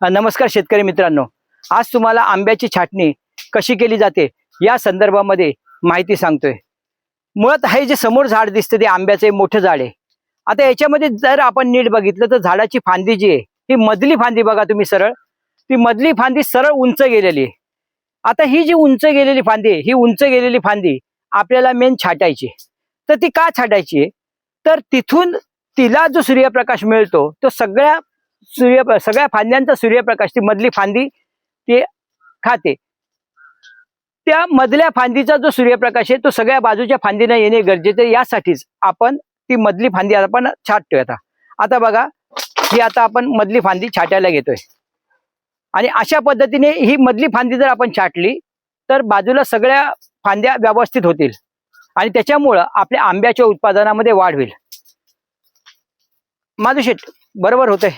नमस्कार शेतकरी मित्रांनो. आज तुम्हाला आंब्याची छाटणी कशी केली जाते या संदर्भामध्ये माहिती सांगतोय. मुळात हे जे समोर झाड दिसतं ते आंब्याचं एक मोठं झाड आहे. आता याच्यामध्ये जर आपण नीट बघितलं तर झाडाची फांदी जी आहे ही मधली फांदी बघा तुम्ही सरळ. ती मधली फांदी सरळ उंच गेलेली आहे. आता ही जी उंच गेलेली फांदी आहे ही उंच गेलेली फांदी आपल्याला मेन छाटायची तर ती का छाटायची तर तिथून तिला जो सूर्यप्रकाश मिळतो तो सगळ्या सूर्य सगळ्या फांद्यांचा सूर्यप्रकाश ती मधली फांदी ते खाते. त्या मधल्या फांदीचा जो सूर्यप्रकाश आहे तो सगळ्या बाजूच्या फांदीने येणे गरजेचे यासाठीच आपण ती मधली फांदी आपण छाटतोय आता आता बघा ही आता आपण मधली फांदी छाटायला घेतोय. आणि अशा पद्धतीने ही मधली फांदी जर आपण छाटली तर बाजूला सगळ्या फांद्या व्यवस्थित होतील. आणि त्याच्यामुळं आपल्या आंब्याच्या उत्पादनामध्ये वाढ होईल. माधुशेठ बरोबर होतंय.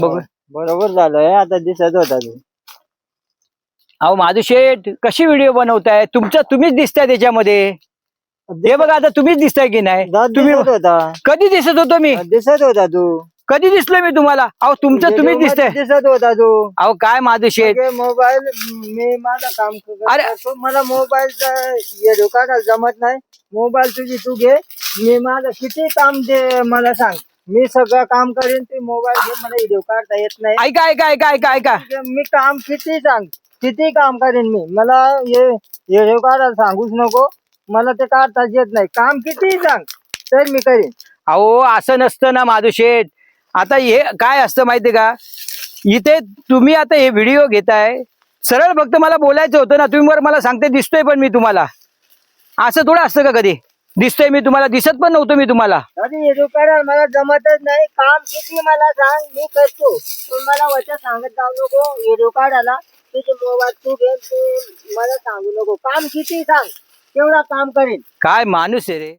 बघू. बरोबर झालंय आता दिसत होता तू. अहो माधुशेठ कशी व्हिडिओ बनवताय? तुमचं तुम्हीच दिसताय त्याच्यामध्ये. हे बघा आता तुम्हीच दिसताय की नाही? दात तुम्ही दिसत होता. कधी दिसत होतो मी? दिसत होता तू. कधी दिसलोय मी तुम्हाला? अहो तुमचं तुम्हीच दिसतंय. दिसत होता तू. अहो काय माधुशेठ मोबाईल मी माझं काम करत अरे. मला मोबाईलचा हे दुकानात जमत नाही. मोबाईल तुझी तू घे. मी माझं किती काम दे मला सांग. मी सगळं काम करीन ते मोबाईल घे मला व्हिडिओ काढता येत नाही. ऐका ऐका ऐका ऐका ऐका. मी काम किती सांग किती काम करीन मी? मला हे व्हिडिओ काढायला सांगूच नको. मला ते काढताच येत नाही. काम किती सांग तर मी करीन. अहो असं नसतं ना माधुशेठ आता हे काय असतं माहितीये का? इथे तुम्ही आता हे व्हिडिओ घेताय. सरळ फक्त मला बोलायचं होतं ना तुम्ही वर मला सांगते दिसतोय पण मी तुम्हाला. असं थोडं असतं का कधी? दिसतोय मी तुम्हाला दिसत पण नव्हतं मी तुम्हाला. अरे मला जमतच नाही. काम किती मला सांग मी करतो. मला वच्या सांगत जाऊ नको. व्हिडिओ काढायला तुझे मोबाईल तू घे तू मला सांगू नको. काम किती सांग तेवढा काम करीन. काय माणूस आहे रे.